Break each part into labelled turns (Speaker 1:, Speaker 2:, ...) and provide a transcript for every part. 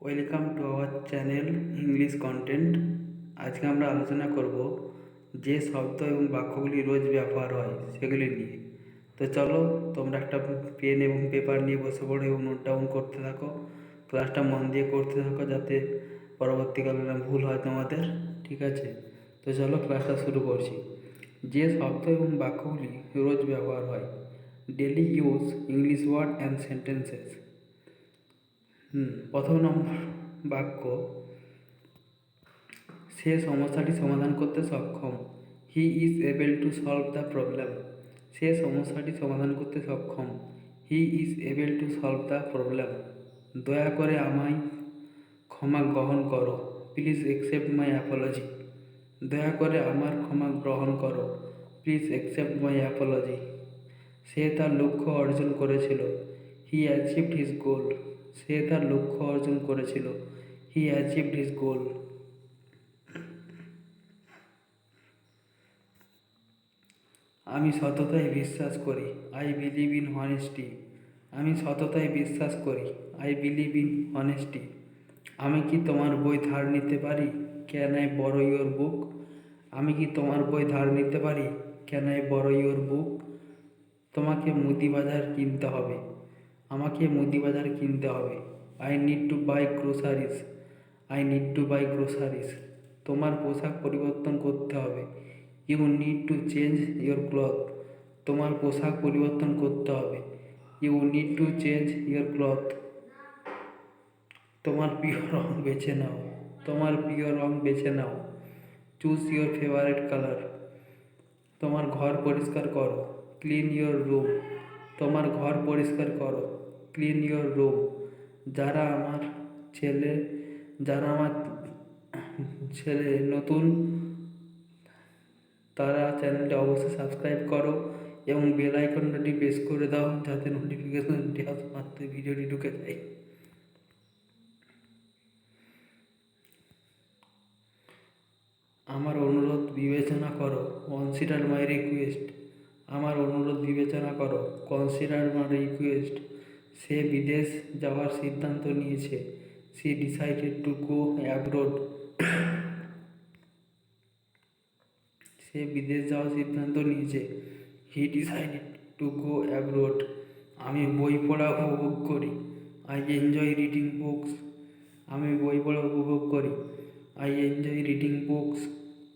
Speaker 1: Welcome to our channel English content আজকে আমরা আলোচনা করব যে শব্দ এবং বাক্যগুলি রোজ ব্যবহার হয়, সেগুলি নিয়ে। তো চলো, তোমরা একটা পেন এবং পেপার নিয়ে বসে পড়ো এবং নোট ডাউন করতে থাকো। ক্লাসটা মন দিয়ে করতে থাকো যাতে পরবর্তীকালে ভুল হয় তোমাদের, ঠিক আছে? তো চলো ক্লাসটা শুরু করছি। যে শব্দ এবং বাক্যগুলি রোজ ব্যবহার হয় daily use English word and sentences প্রথম নম্বর বাক্য, সে সমস্যাটি সমাধান করতে সক্ষম। He is able to solve the problem. সে সমস্যাটি সমাধান করতে সক্ষম। He is able to solve the problem. দয়া করে আমায় ক্ষমা গ্রহণ করো। প্লিজ অ্যাকসেপ্ট মাই অ্যাপোলজি দয়া করে আমার ক্ষমা গ্রহণ করো। প্লিজ অ্যাকসেপ্ট মাই অ্যাপোলজি সে তার লক্ষ্য অর্জন করেছিল। হি অ্যাচিভড হিজ গোল সে তার লক্ষ্য অর্জন করেছিল। হি অ্যাচিভড হিজ গোল আমি সততায় বিশ্বাস করি। আই বিলিভ ইন হনেস্টি আমি সততায় বিশ্বাস করি। আই বিলিভ ইন হনেস্টি আমি কি তোমার বই ধার নিতে পারি? Can I borrow your book আমি কি তোমার বই ধার নিতে পারি? Can I borrow your book তোমাকে মুদি বাজার কিনতে হবে। আমাকে মুদি বাজার কিনতে হবে। I need to buy groceries I need to buy groceries তোমার পোশাক পরিবর্তন করতে হবে। You need to change your cloth তোমার পোশাক পরিবর্তন করতে হবে। You need to change your cloth তোমার প্রিয় রং বেছে নাও। তোমার প্রিয় রং বেছে নাও। চুজ ইয়োর ফেভারিট কালার তোমার ঘর পরিষ্কার করো। ক্লিন ইয়োর রুম তোমার ঘর পরিষ্কার করো ক্লিন ইয়োর রুম যারা আমার ছেলে, যারা আমার ছেলে নতুন, তারা চ্যানেলটি অবশ্যই সাবস্ক্রাইব করো এবং বেল আইকনটি প্রেস করে দাও, যাতে নোটিফিকেশনটি মাত্র ভিডিওটি ঢুকে যায়। আমার অনুরোধ বিবেচনা করো কনসিডার মাই রিকোয়েস্ট আমার অনুরোধ বিবেচনা করো। কনসিডার মাই রিকোয়েস্ট সে বিদেশ যাওয়ার সিদ্ধান্ত নিয়েছে। She decided to go abroad সে বিদেশ যাওয়ার সিদ্ধান্ত নিয়েছে। He decided to go abroad আমি বই পড়া উপভোগ করি। আই এনজয় রিডিং বুকস আমি বই পড়া উপভোগ করি। আই এনজয় রিডিং বুকস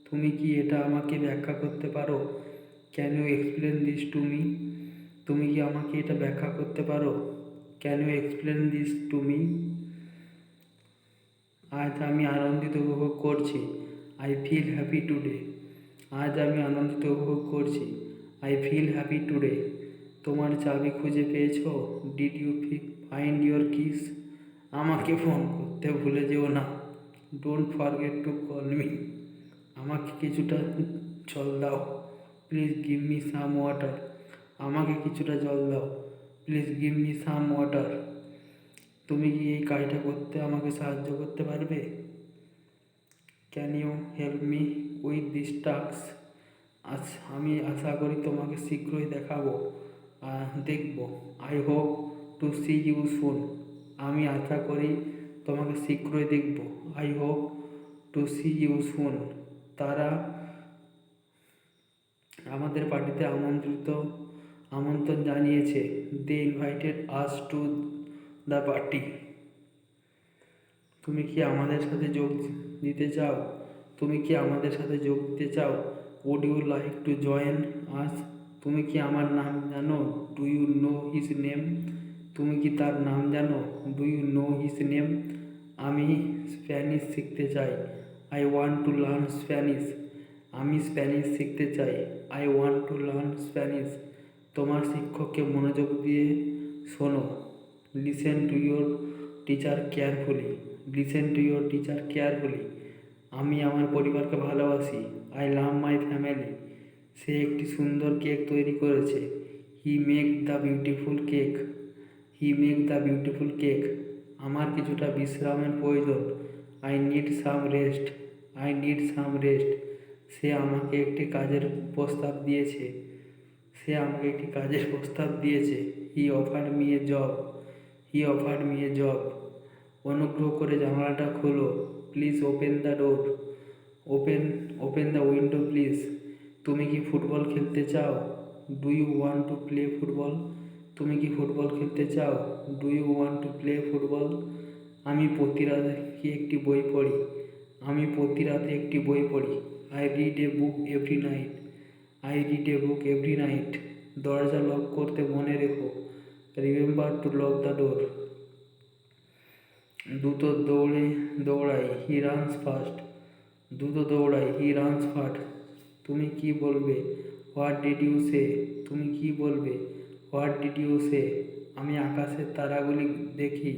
Speaker 1: তুমি কি এটা আমাকে ব্যাখ্যা করতে পারো? Can you explain this to me তুমি কি আমাকে এটা ব্যাখ্যা করতে পারো? Can you explain this to me আজ আমি আনন্দিত উপভোগ করছি। আই ফিল হ্যাপি টুডে আজ আমি আনন্দিত উপভোগ করছি। আই ফিল হ্যাপি টুডে তোমার চাবি খুঁজে পেয়েছ? Did you find your keys আমাকে ফোন করতে ভুলে যেও না। Don't forget to call me আমাকে কিছুটা জল দাও। Please give me some water আমাকে কিছুটা জল দাও। Please give me some water তুমি কি এই কাজটা করতে আমাকে সাহায্য করতে পারবে? Can you help me with this task আজ আমি আশা করি তোমাকে শীঘ্রই দেখাবো দেখব। I hope to see you soon আমি আশা করি তোমাকে শীঘ্রই দেখব। I hope to see you soon তারা আমাদের পার্টিতে আমন্ত্রিত আমন্ত্রণ জানিয়েছে they invited us to the party. তুমি কি আমাদের সাথে যোগ দিতে চাও? তুমি কি আমাদের সাথে যোগ দিতে চাও? Would you like to join us তুমি কি আমার নাম জানো? Do you know his name তুমি কি তার নাম জানো? Do you know his name আমি স্প্যানিশ শিখতে চাই। I want to learn Spanish আমি স্প্যানিশ শিখতে চাই। I want to learn Spanish তোমার শিক্ষককে মনোযোগ দিয়ে শোনো। Listen to your teacher carefully listen to your teacher carefully আমি আমার পরিবারকে ভালোবাসি। আই লাভ মাই ফ্যামিলি সে একটি সুন্দর কেক তৈরি করেছে। He make the beautiful cake he make the beautiful cake আমার কিছুটা বিশ্রামের প্রয়োজন। I need some rest I need some rest সে আমাকে একটি কাজের প্রস্তাব দিয়েছে। সে আমাকে একটি কাজের প্রস্তাব দিয়েছে। He offer me a job he offer me a job অনুগ্রহ করে জানালাটা খোলো। Please open the door open open the window please তুমি কি ফুটবল খেলতে চাও? Do you want to play football তুমি কি ফুটবল খেলতে চাও? Do you want to play football আমি প্রতি রাতে একটি বই পড়ি। আমি প্রতি রাতে একটি বই পড়ি। I read a book every night I read a book every night দরজা লক করতে মনে রেখো। Remember to lock the door দ্রুত দৌড়ে দৌড়াই হি রানস ফাস্ট দ্রুত দৌড়াই হি রানস ফাস্ট তুমি কি বলবে? হোয়াট ডিড ইউ সে তুমি কি বলবে? হোয়াট ডিড ইউ সে আমি আকাশের তারাগুলি দেখি।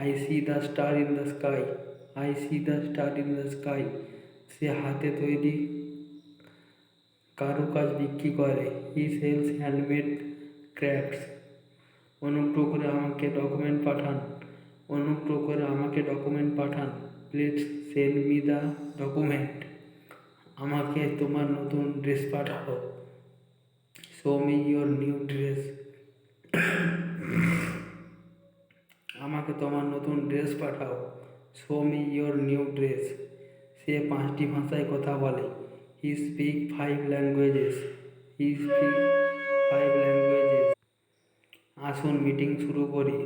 Speaker 1: I see the star in the sky I see the star in the sky সে হাতে তৈরি কারুকাজ বিক্রি করে। He sells handmade crafts. অনুগ্রহ করে আমাকে ডকুমেন্ট পাঠান। অনুগ্রহ করে আমাকে document Pathaan. Please send me the document. আমাকে তোমার নতুন dress Pathao. Show me your new dress. আমাকে তোমার নতুন dress Pathao. Show me your new dress. সে পাঁচটি ভাষায় কথা বলে। He speak five languages he speak five languages আসুন মিটিং শুরু করি।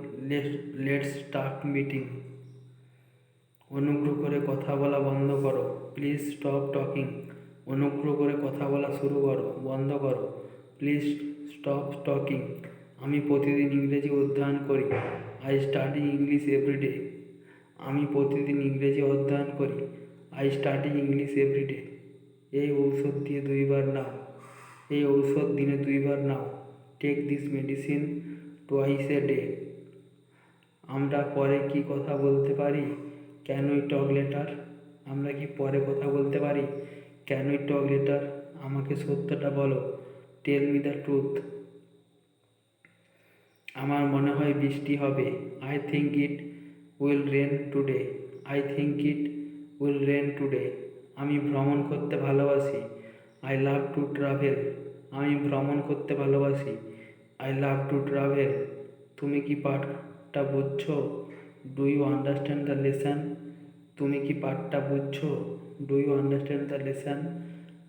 Speaker 1: লেটস স্টার্ট মিটিং অনুগ্রহ করে কথা বলা বন্ধ করো। প্লিজ স্টপ টকিং অনুগ্রহ করে কথা বলা শুরু করো। বন্ধ করো। প্লিজ স্টপ টকিং আমি প্রতিদিন ইংরেজি অধ্যয়ন করি। আই স্টাডি ইংলিশ এভরিডে আমি প্রতিদিন ইংরেজি অধ্যয়ন করি। আই স্টাডি ইংলিশ এভরিডে এই ঔষধ দিয়ে দুইবার নাও। এই ঔষধ দিনে দুইবার নাও। Take this medicine twice a day আমরা পরে কি কথা বলতে পারি? ক্যান উই টক লেটার আমরা কি পরে কথা বলতে পারি? ক্যান উই টক লেটার আমাকে সত্যটা বলো। টেল মি দ্য ট্রুথ আমার মনে হয় বৃষ্টি হবে। I think it will rain today I think it will rain today আমি ভ্রমণ করতে ভালোবাসি। আই লাভ টু ট্রাভেল আমি ভ্রমণ করতে ভালোবাসি। আই লাভ টু ট্রাভেল তুমি কি পাঠটা বুঝছ? Do you understand the lesson তুমি কি পাঠটা বুঝছ? Do you understand the lesson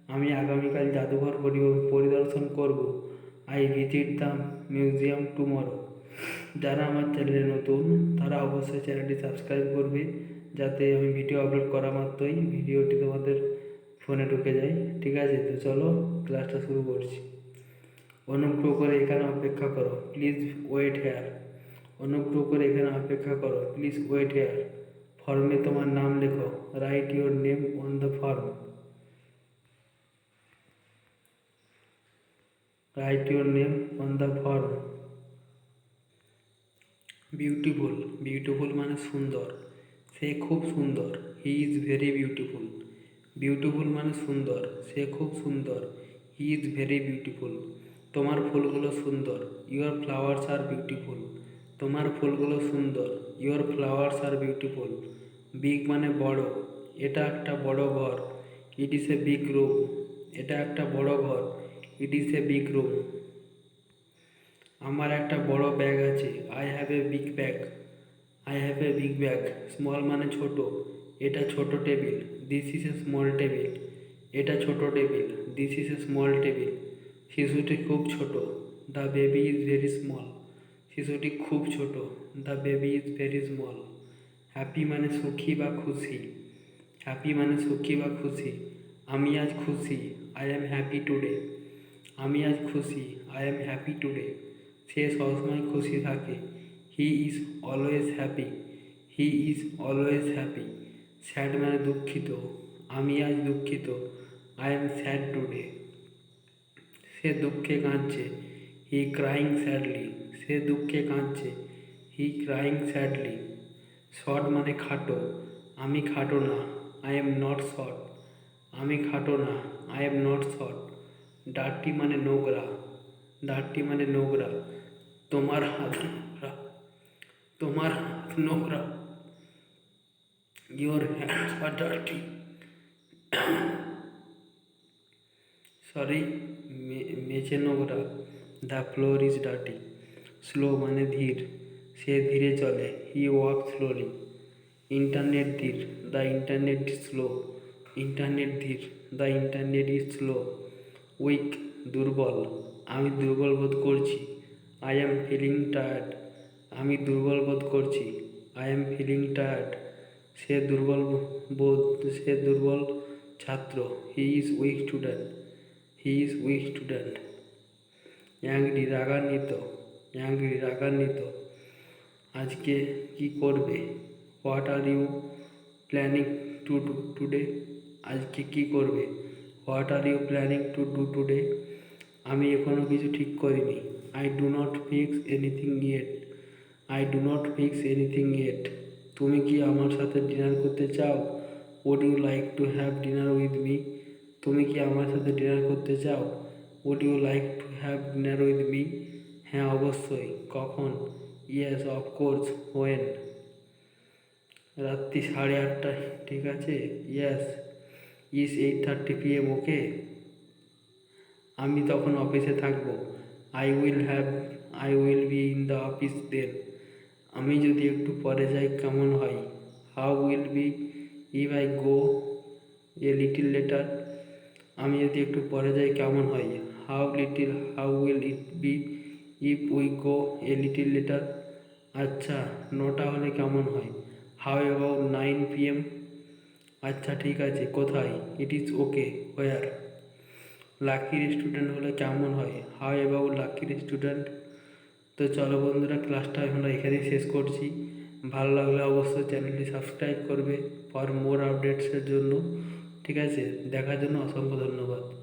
Speaker 1: আমি আগামীকাল জাদুঘর পরি- পরিদর্শন করব। I visit the museum tomorrow যারা আমার চ্যানেলে নতুন, তারা অবশ্যই চ্যানেলটি সাবস্ক্রাইব করবে। যাতে আমি ভিডিও আপলোড করা মাত্রই ভিডিওটি তোমাদের ফোনে ঢুকে যায়। ঠিক আছে? তো চলো ক্লাসটা শুরু করছি। অনুগ্রহ করে এখানে অপেক্ষা করো। প্লিজ ওয়েট হেয়ার অনুগ্রহ করে এখানে অপেক্ষা করো। প্লিজ ওয়েট হেয়ার ফর্মে তোমার নাম লেখো। Write your name on the form write your name on the form beautiful beautiful মানে সুন্দর। সে খুব সুন্দর he is very beautiful beautiful মানে সুন্দর, সে খুব সুন্দর হি ইজ ভেরি বিউটিফুল তোমার ফুলগুলো সুন্দর ইউর ফ্লাওয়ার্স আর বিউটিফুল তোমার ফুলগুলো সুন্দর your flowers are beautiful big মানে বড়, এটা একটা বড় ঘর ইট ইস এ বিগ রুম এটা একটা বড় ঘর ইট ইস এ বিগ রুম আমার একটা বড় ব্যাগ আছে I have a big bag I have a big bag small মানে ছোট। এটা ছোট table this is a small table এটা ছোট table this is a small table শিশুটি খুব ছোট the baby is very small শিশুটি খুব ছোট the baby is very small happy মানে সুখী বা খুশি। হ্যাপি মানে সুখী বা খুশি। আমি আজ খুশি আই অ্যাম হ্যাপি টুডে আমি আজ খুশি আই অ্যাম হ্যাপি টুডে সে সবসময় খুশি থাকে। He is always happy he is always happy sad মানে দুঃখিত। আমি আজ দুঃখিত। আই এম স্যাড টুডে সে দুঃখে কাঁদছে। হি ক্রাইং স্যাডলি সে দুঃখে কাঁদছে। হি ক্রাইং স্যাডলি শর্ট মানে খাটো। আমি খাটো না। আই এম নট শর্ট আমি খাটো না। I am not short dirty মানে নোংরা। ডার্টি মানে নোংরা। তোমার হাত তোমার নোংরা। Your hands are dirty sorry মেঝে নোংরা। The floor is dirty slow মানে ধীর। সে ধীরে চলে। হি ওয়াক স্লোলি ইন্টারনেট ধীর। দ্য ইন্টারনেট স্লো ইন্টারনেট ধীর। The internet is slow weak দুর্বল। আমি দুর্বল বোধ করছি। আই অ্যাম ফিলিং টায়ার্ড আমি দুর্বল বোধ করছি। আই এম ফিলিং টায়ার্ড সে দুর্বল বোধ, সে দুর্বল ছাত্র। He is weak student he is weak student angry রাগান্বিত অ্যাংরি রাগান্বিত আজকে কি করবে? What are you planning to do today আজকে কি করবে? What are you planning to do today আমি এখনও কিছু ঠিক করিনি। I do not fix anything yet I do not fix anything yet তুমি কি আমার সাথে ডিনার করতে চাও? Would you like to have dinner with me তুমি কি আমার সাথে ডিনার করতে চাও? Would you like to have dinner with me হ্যাঁ অবশ্যই। কখন? ইয়েস অফকোর্স ওয়েন রাত্রি সাড়ে আটটায়। ঠিক আছে? Yes is eight thirty PM okay আমি তখন অফিসে থাকব। I will have I will be in the office then আমি যদি একটু পরে যাই, কেমন হয়? How will be if I go a little later আমি যদি একটু পরে যাই, কেমন হয়? How little how will it be if we go a little later আচ্ছা নটা হলে কেমন হয়? How about nine P M আচ্ছা ঠিক আছে, কোথায়? It is okay where lucky restaurant হলে কেমন হয়? হাউ অ্যাবাউট লাকি রেস্টুরেন্ট তো চলো বন্ধুরা ক্লাসটা আমরা এখানেই শেষ করছি। ভালো লাগলে অবশ্যই চ্যানেলটি সাবস্ক্রাইব করবে ফর মোর আপডেটসের জন্য। ঠিক আছে? দেখার জন্য অসংখ্য ধন্যবাদ।